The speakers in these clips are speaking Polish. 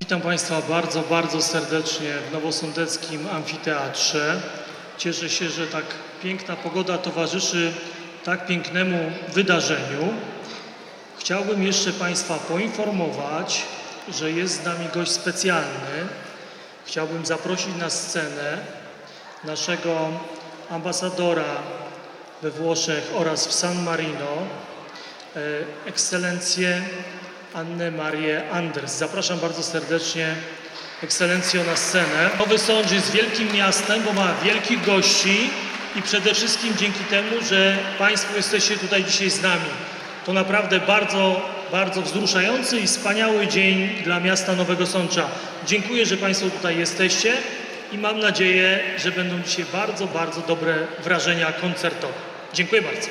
Witam Państwa bardzo, bardzo serdecznie w Nowosądeckim Amfiteatrze. Cieszę się, że tak piękna pogoda towarzyszy tak pięknemu wydarzeniu. Chciałbym jeszcze Państwa poinformować, że jest z nami gość specjalny. Chciałbym zaprosić na scenę naszego ambasadora we Włoszech oraz w San Marino, e, ekscelencję Annę Marię Anders. Zapraszam bardzo serdecznie ekscelencjo na scenę. Nowy Sącz jest wielkim miastem, bo ma wielkich gości i przede wszystkim dzięki temu, że Państwo jesteście tutaj dzisiaj z nami. To naprawdę bardzo, bardzo wzruszający i wspaniały dzień dla miasta Nowego Sącza. Dziękuję, że Państwo tutaj jesteście i mam nadzieję, że będą dzisiaj bardzo, bardzo dobre wrażenia koncertowe. Dziękuję bardzo.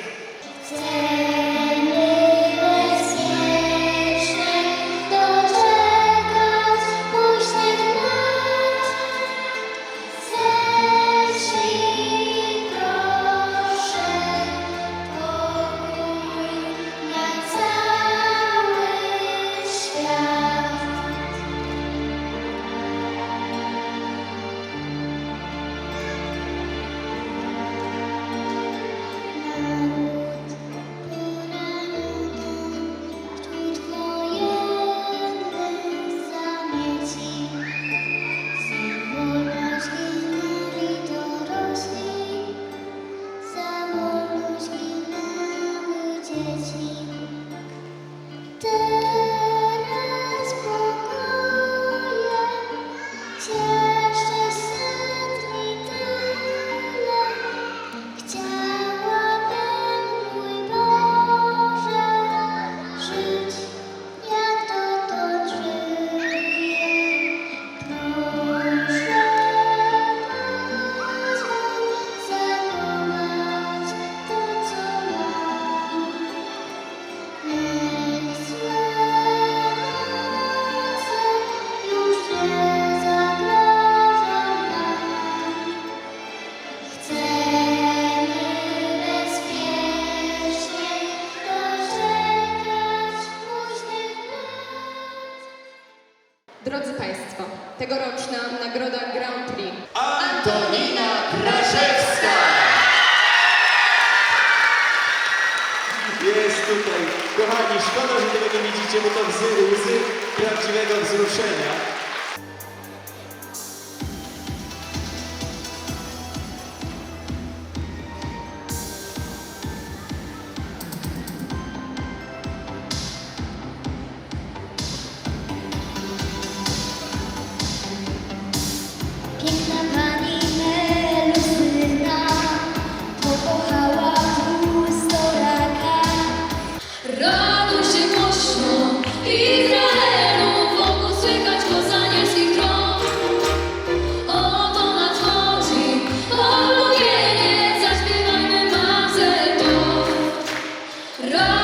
Drodzy Państwo, tegoroczna nagroda Grand Prix Antonina Kraszewska! Jest tutaj. Kochani, szkoda, że tego nie widzicie, bo to łzy, łzy prawdziwego wzruszenia. Ра!